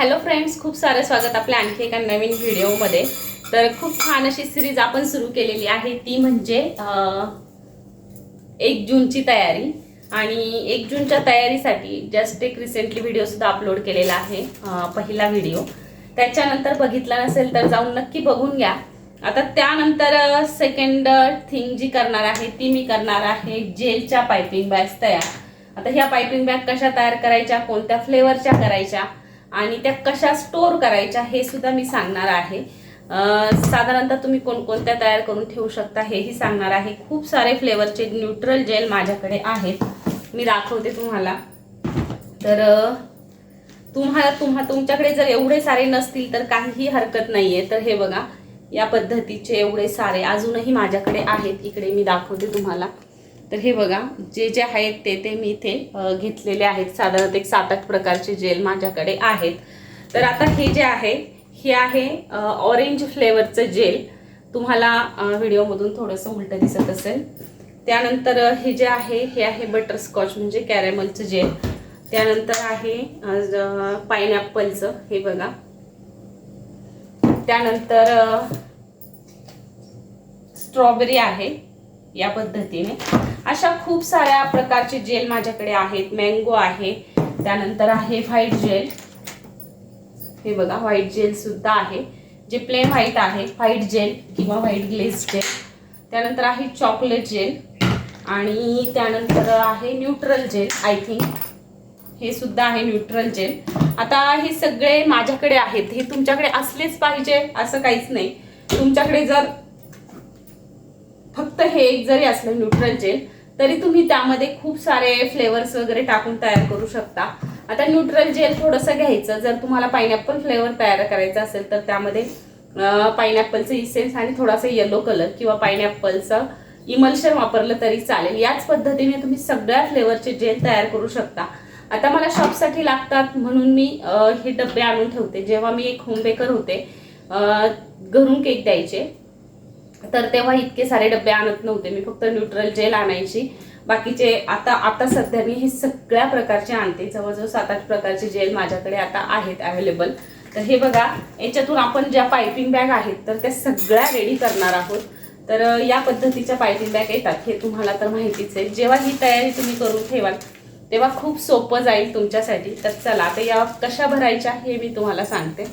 Hello friends खूप सारं स्वागत आपल्या आणखी एका नवीन व्हिडिओमध्ये. तर खूप छान अशी सिरीज आपण सुरू केलेली आहे. ती म्हणजे एक जूनची तयारी. आणि एक जूनच्या तयारीसाठी जस्ट एक रिसेंटली व्हिडिओ सुद्धा अपलोड केलेला आहे पहिला व्हिडिओ त्याच्यानंतर बघितला नसेल तर जाऊन नक्की बघून घ्या. आता त्यानंतर सेकंड थिंग जी करणार आहे ती मी करणार आहे जेलच्या पायपिंग बॅग्स तयार. आता ह्या पायपिंग बॅग कशा तयार करायच्या कोणत्या फ्लेवरच्या करायच्या आणि त्या कशा स्टोअर करायच्या हे सुद्धा मी सांगणार आहे. साधारणतः तुम्ही कोणकोणत्या तयार करून ठेवू शकता हेही सांगणार आहे. खूप सारे फ्लेवरचे न्यूट्रल जेल माझ्याकडे आहेत. मी दाखवते तुम्हाला. तर तुम्हाला तुम्हा तुमच्याकडे जर एवढे सारे नसतील तर काहीही हरकत नाही आहे तर हे बघा या पद्धतीचे एवढे सारे अजूनही माझ्याकडे आहेत. इकडे मी दाखवते तुम्हाला. तर हे बघा जे जे आहेत ते ते मी इथे घेतलेले आहेत. साधारणतः एक सात आठ प्रकारचे जेल माझ्याकडे आहेत. तर आता हे जे आहे हे आहे ऑरेंज फ्लेवरचं जेल. तुम्हाला व्हिडिओमधून थोडंसं उलटं दिसत असेल. त्यानंतर हे जे आहे हे आहे बटरस्कॉच म्हणजे कॅरेमलचं जेल. त्यानंतर आहे पायनॅपलचं हे बघा. त्यानंतर स्ट्रॉबेरी आहे या पद्धतीने. अशा खूप साऱ्या प्रकारचे जेल माझ्याकडे आहेत. मँगो आहे. त्यानंतर आहे व्हाईट जेल हे बघा व्हाईट जेल सुद्धा आहे. जे प्लेन व्हाईट आहे व्हाईट जेल किंवा व्हाईट ग्लेस जेल त्यानंतर आहे चॉकलेट जेल आणि त्यानंतर आहे न्यूट्रल जेल आय थिंक हे सुद्धा आहे न्यूट्रल जेल आता हे सगळे माझ्याकडे आहेत. हे तुमच्याकडे असलेच पाहिजे असं काहीच नाही. तुमच्याकडे जर फक्त हे एक जरी असलं न्यूट्रल जेल तरी तुम्ही त्यामध्ये खूप सारे फ्लेवर्स वगैरे टाकून तयार करू शकता. आता न्यूट्रल जेल थोडंसं घ्यायचं. जर तुम्हाला पायनॅपल फ्लेवर तयार करायचा असेल तर त्यामध्ये पायनॅपलचं इसेन्स आणि थोडासा येलो कलर किंवा पायनॅपलचं इमल्शन वापरलं तरी चालेल. याच पद्धतीने तुम्ही सगळ्या फ्लेवरचे जेल तयार करू शकता. आता मला शॉपसाठी लागतात म्हणून मी हे डबे आणून ठेवते. जेव्हा मी एक होम बेकर होते घरून केक द्यायचे तर तेव्हा इतके सारे डबे आणत नव्हते. मी फक्त न्यूट्रल जेल आणायची. बाकीचे आता आता सध्या मी हे सगळ्या प्रकारचे आणते. जवळजवळ सात आठ प्रकारचे जेल माझ्याकडे आता आहेत अवेलेबल तर हे बघा याच्यातून आपण ज्या पायपिंग बॅग आहेत तर त्या सगळ्या रेडी करणार आहोत. तर या पद्धतीच्या पायपिंग बॅग येतात. हे तुम्हाला तर माहितीच आहे. जेव्हा ही तयारी तुम्ही करून ठेवाल तेव्हा खूप सोपं जाईल तुमच्यासाठी. तर चला आता या कशा भरायच्या हे मी तुम्हाला सांगते.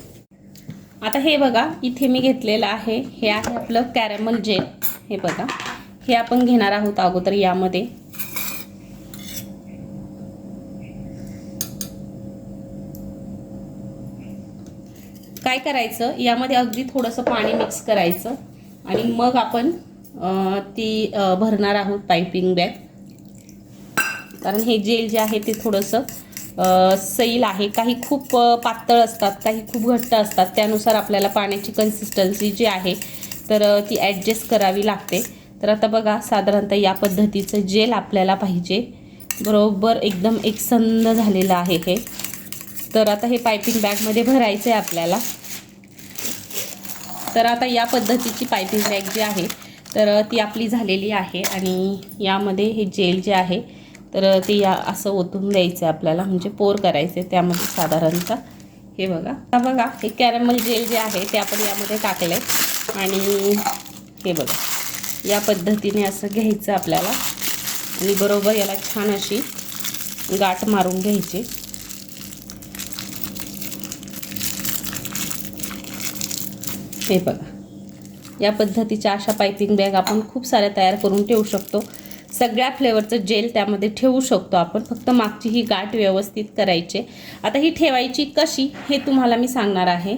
आता हे बघा इथे मी घेतलेलं आहे. हे आहे आपलं कॅरेमल जेल हे बघा. हे आपण घेणार आहोत अगोदर यामध्ये. काय करायचं? यामध्ये अगदी थोडंसं पाणी मिक्स करायचं. आणि मग आपण ती भरणार आहोत पायपिंग बॅग कारण हे जेल जे आहे ते थोडंसं सैल आहे. काही खूप पातळ असतात काही खूप घट्ट असतात. त्यानुसार आपल्याला पाण्याची कन्सिस्टन्सी जी आहे तर ती ॲडजस्ट करावी लागते. तर आता बघा साधारणतः या पद्धतीचं जेल आपल्याला पाहिजे. बरोबर एकदम एकसंद झालेलं आहे हे. तर आता हे पायपिंग बॅगमध्ये भरायचं आहे आपल्याला. तर आता या पद्धतीची पायपिंग बॅग जी आहे तर ती आपली झालेली आहे. आणि यामध्ये हे जेल जे आहे तर ते या असं ओतून द्यायचं आहे आपल्याला. म्हणजे पोर करायचे त्यामध्ये साधारणतः. हे बघा. आता बघा हे कॅरमल जेल जे आहे ते आपण यामध्ये टाकलं आहे आणि हे बघा. या पद्धतीने असं घ्यायचं आपल्याला. आणि बरोबर याला छान अशी गाठ मारून घ्यायची. हे बघा. या पद्धतीच्या अशा पायपिंग बॅग आपण खूप साऱ्या तयार करून ठेवू शकतो. सगळ्या फ्लेवरचं जेल त्यामध्ये ठेवू शकतो आपण. फक्त मागची ही गाठ व्यवस्थित करायची आता ही ठेवायची कशी हे तुम्हाला मी सांगणार आहे.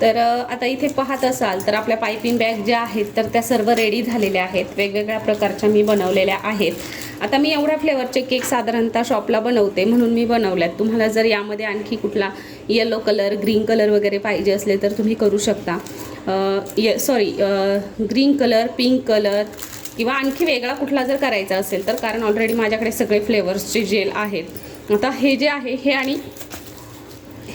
तर आता इथे पाहत असाल तर आपल्या पायपिंग बॅग ज्या आहेत तर त्या सर्व रेडी झालेल्या आहेत. वेगवेगळ्या प्रकारच्या मी बनवलेल्या आहेत. आता मी एवढ्या फ्लेवरचे केक साधारणतः शॉपला बनवते म्हणून मी बनवल्यात. तुम्हाला जर यामध्ये आणखी कुठला येलो कलर ग्रीन कलर वगैरे पाहिजे असले तर तुम्ही करू शकता. Sorry green colour pink colour किंवा आणखी वेगळा कुठला जर करायचा असेल तर कारण ऑलरेडी माझ्याकडे सगळे फ्लेवर्सचे जेल आहेत. आता हे जे आहे हे आणि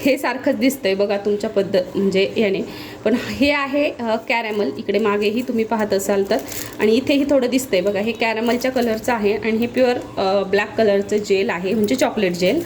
हे सारखंच दिसतंय बघा तुमच्या पद्धत म्हणजे याने. पण हे आहे कॅरॅमल इकडे मागेही तुम्ही पाहत असाल तर. आणि इथेही थोडं दिसतंय बघा. हे कॅरॅमलच्या कलरचं आहे आणि हे प्युअर ब्लॅक कलरचं जेल आहे म्हणजे चॉकलेट जेल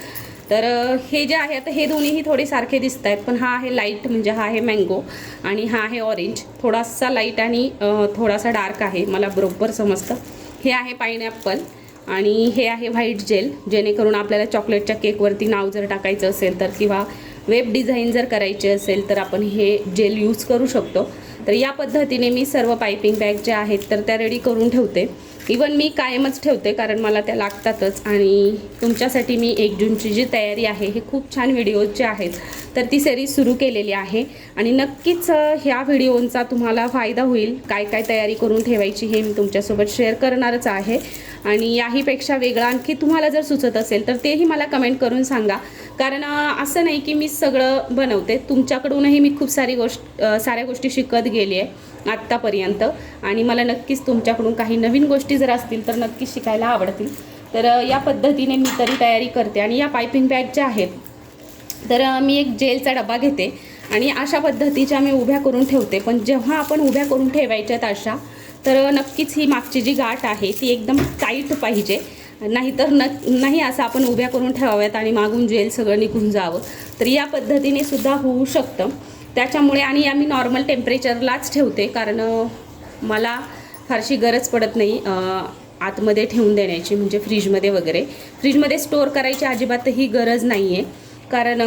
तर हे जे आहे आता हे दोन्हीही थोडे सारखे दिसत आहेत पण हा आहे लाइट म्हणजे हा आहे मँगो आणि हा आहे ऑरेंज थोडासा लाइट आणि थोडासा डार्क आहे मला बरोबर समजतं. हे आहे पाईनॲपल आणि हे आहे व्हाईट जेल जेणेकरून आपल्याला चॉकलेटच्या केकवरती नाव जर टाकायचं असेल तर किंवा वेब डिझाईन जर करायची असेल तर आपण हे जेल यूज करू शकतो. तर या पद्धतीने मी सर्व पायपिंग बॅग ज्या आहेत तर त्या रेडी करून ठेवते. इवन मी कायमच ठेवते कारण मला त्या लागतातच आणि तुमच्यासाठी मी एक जूनची जी तयारी आहे हे खूप छान व्हिडिओज जे आहेत तर ती सेरीज सुरू केलेली आहे. आणि नक्कीच ह्या व्हिडिओंचा तुम्हाला फायदा होईल. काय काय तयारी करून ठेवायची हे मी तुमच्यासोबत शेअर करणारच आहे. आणि याहीपेक्षा वेगळं आणखी तुम्हाला जर सुचत असेल तर तेही मला कमेंट करून सांगा. कारण असं नाही की मी सगळं बनवते. तुमच्याकडूनही मी खूप सारी गोष्ट साऱ्या गोष्टी शिकत गेली आहे आत्तापर्यंत. आणि मला नक्कीच तुमच्याकडून काही नवीन गोष्टी जर असतील तर नक्कीच शिकायला आवडतील. तर या पद्धतीने मी तरी तयारी करते. आणि या पायपिंग बॅग ज्या आहेत तर मी एक जेलचा डबा घेते. आणि अशा पद्धतीच्या मी उभ्या करून ठेवते. पण जेव्हा आपण उभ्या करून ठेवायच्यात अशा तर नक्कीच ही मागची जी गाठ आहे ती एकदम टाईट पाहिजे. नाहीतर न नाही असं आपण उभ्या करून ठेवाव्यात आणि मागून जेल सगळं निघून जावं. तर या पद्धतीने सुद्धा होऊ शकतं. त्याच्यामुळे आणि आम्ही नॉर्मल टेम्परेचरलाच ठेवते कारण मला फारशी गरज पडत नाही आतमध्ये ठेवून देण्याची म्हणजे फ्रीजमध्ये वगैरे. फ्रीजमध्ये स्टोअर करायची अजिबातही गरज नाही आहे कारण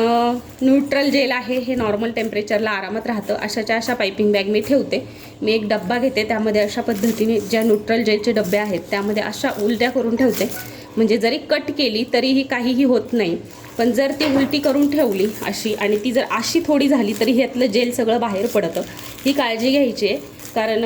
न्यूट्रल जेल आहे हे नॉर्मल टेम्परेचरला आरामात राहतं. अशाच्या अशा पायपिंग बॅग मी ठेवते. मी एक डब्बा घेते. त्यामध्ये अशा पद्धतीने ज्या न्यूट्रल जेलचे डबे आहेत त्यामध्ये अशा उलट्या करून ठेवते. म्हणजे जरी कट केली तरीही काहीही होत नाही. पण जर ती उलटी करून ठेवली अशी आणि ती जर अशी थोडी झाली तरी ह्यातलं जेल सगळं बाहेर पडतं. ही काळजी घ्यायची आहे. कारण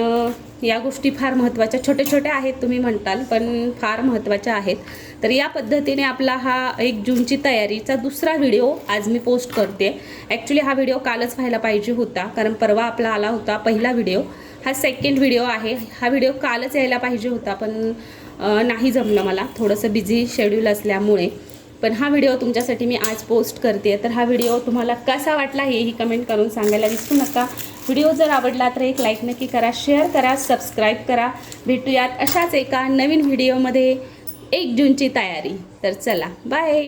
या गोष्टी फार महत्त्वाच्या. छोट्या छोट्या आहेत तुम्ही म्हणताल पण फार महत्त्वाच्या आहेत. तर या पद्धतीने आपला हा एक जूनची तयारीचा दुसरा व्हिडिओ आज मी पोस्ट करते. ॲक्च्युली हा व्हिडिओ कालच व्हायला पाहिजे होता कारण परवा आपला आला होता पहिला व्हिडिओ. हा सेकंड व्हिडिओ आहे. हा व्हिडिओ कालच यायला पाहिजे होता पण नाही जमलं मला. थोडंसं बिझी शेड्यूल असल्यामुळे. पण हा व्हिडिओ तुमच्यासाठी मी आज पोस्ट करते. तर हा व्हिडिओ तुम्हाला कसा वाटला हेही कमेंट करून सांगायला विसरू नका. व्हिडिओ जर आवडला तर एक लाईक नक्की करा शेअर करा सबस्क्राईब करा. भेटूयात अशाच एका नवीन व्हिडिओमध्ये. एक जूनची तयारी. तर चला बाय.